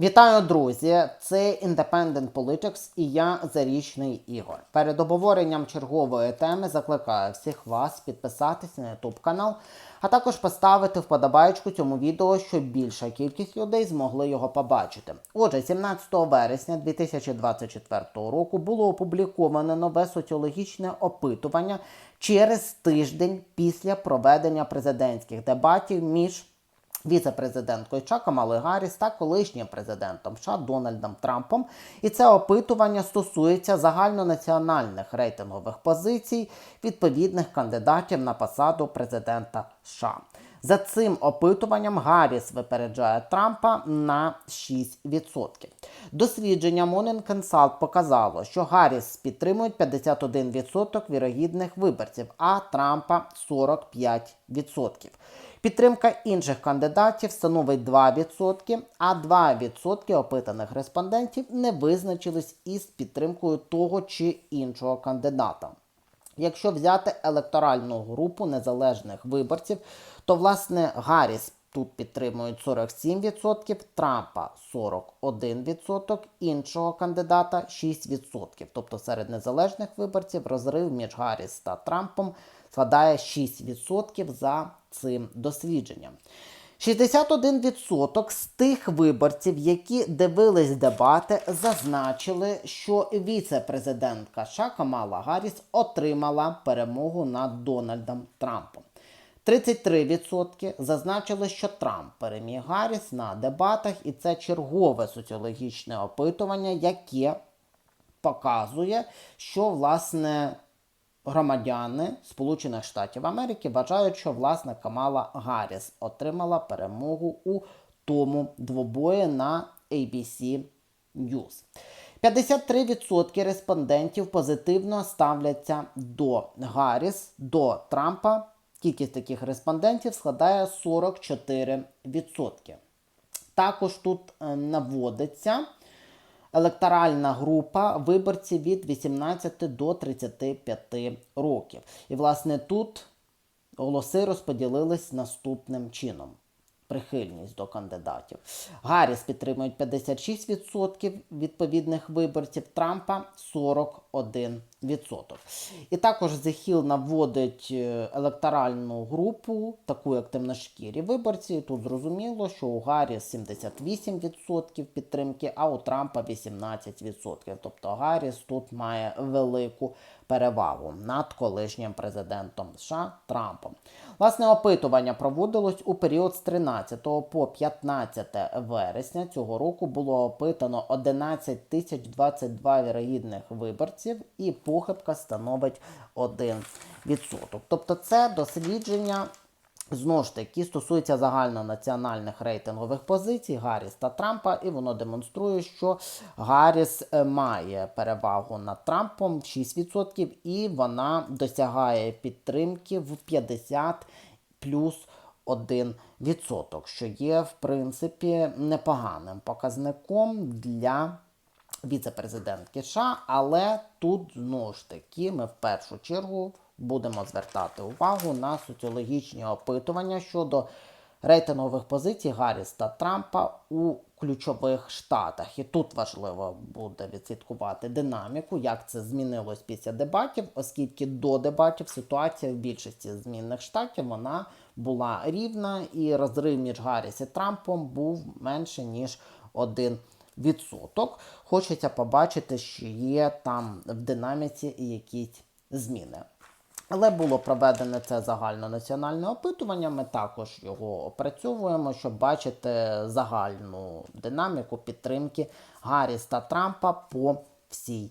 Вітаю, друзі! Це Independent Politics і я Зарічний Ігор. Перед обговоренням чергової теми закликаю всіх вас підписатись на YouTube канал, а також поставити вподобайку цьому відео, щоб більша кількість людей змогли його побачити. Отже, 17 вересня 2024 року було опубліковане нове соціологічне опитування через тиждень після проведення президентських дебатів між віце-президенткою США Камалою Гарріс та колишнім президентом США Дональдом Трампом. І це опитування стосується загальнонаціональних рейтингових позицій відповідних кандидатів на посаду президента США. За цим опитуванням Гарріс випереджає Трампа на 6%. Дослідження Morning Consult показало, що Гарріс підтримують 51% вірогідних виборців, а Трампа 45%. Підтримка інших кандидатів становить 2%, а 2% опитаних респондентів не визначились із підтримкою того чи іншого кандидата. Якщо взяти електоральну групу незалежних виборців, то власне Гарріс тут підтримують 47%, Трампа 41%, іншого кандидата 6%. Тобто серед незалежних виборців розрив між Гарріс та Трампом складає 6% за цим дослідженням. 61% з тих виборців, які дивились дебати, зазначили, що віце-президентка США Камала Гарріс отримала перемогу над Дональдом Трампом. 33% зазначили, що Трамп переміг Гарріс на дебатах, і це чергове соціологічне опитування, яке показує, що власне громадяни Сполучених Штатів Америки вважають, що власне Камала Гарріс отримала перемогу у тому двобої на ABC News. 53% респондентів позитивно ставляться до Гарріс, до Трампа. Кількість таких респондентів складає 44%. Також тут е, наводиться електоральна група виборців від 18 до 35 років. І, власне, тут голоси розподілились наступним чином. Прихильність до кандидатів. Гарріс підтримують 56% відповідних виборців, Трампа 41%. І також Hill наводить е, електоральну групу, таку як темношкірі виборці. Тут зрозуміло, що у Гарріс 78% підтримки, а у Трампа 18%. Тобто Гарріс тут має велику перевагу над колишнім президентом США Трампом. Власне, опитування проводилось у період з 13 по 15 вересня цього року. Було опитано 11 тисяч 22 вірогідних виборців, і похибка становить 1%. Тобто, це дослідження. Знову ж таки, стосується загальнонаціональних рейтингових позицій Гарріс та Трампа, і воно демонструє, що Гарріс е, має перевагу над Трампом 6%, і вона досягає підтримки в 50 плюс 1%, що є, в принципі, непоганим показником для віце-президентки США, але тут знову ж таки ми в першу чергу будемо звертати увагу на соціологічні опитування щодо рейтингових позицій Гарріс та Трампа у ключових штатах. І тут важливо буде відслідкувати динаміку, як це змінилось після дебатів, оскільки до дебатів ситуація в більшості змінних штатів вона була рівна, і розрив між Гарріс і Трампом був менше ніж один. Відсоток. Хочеться побачити, що є там в динаміці якісь зміни. Але було проведене це загальнонаціональне опитування. Ми також його опрацьовуємо, щоб бачити загальну динаміку підтримки Гарріс та Трампа по всій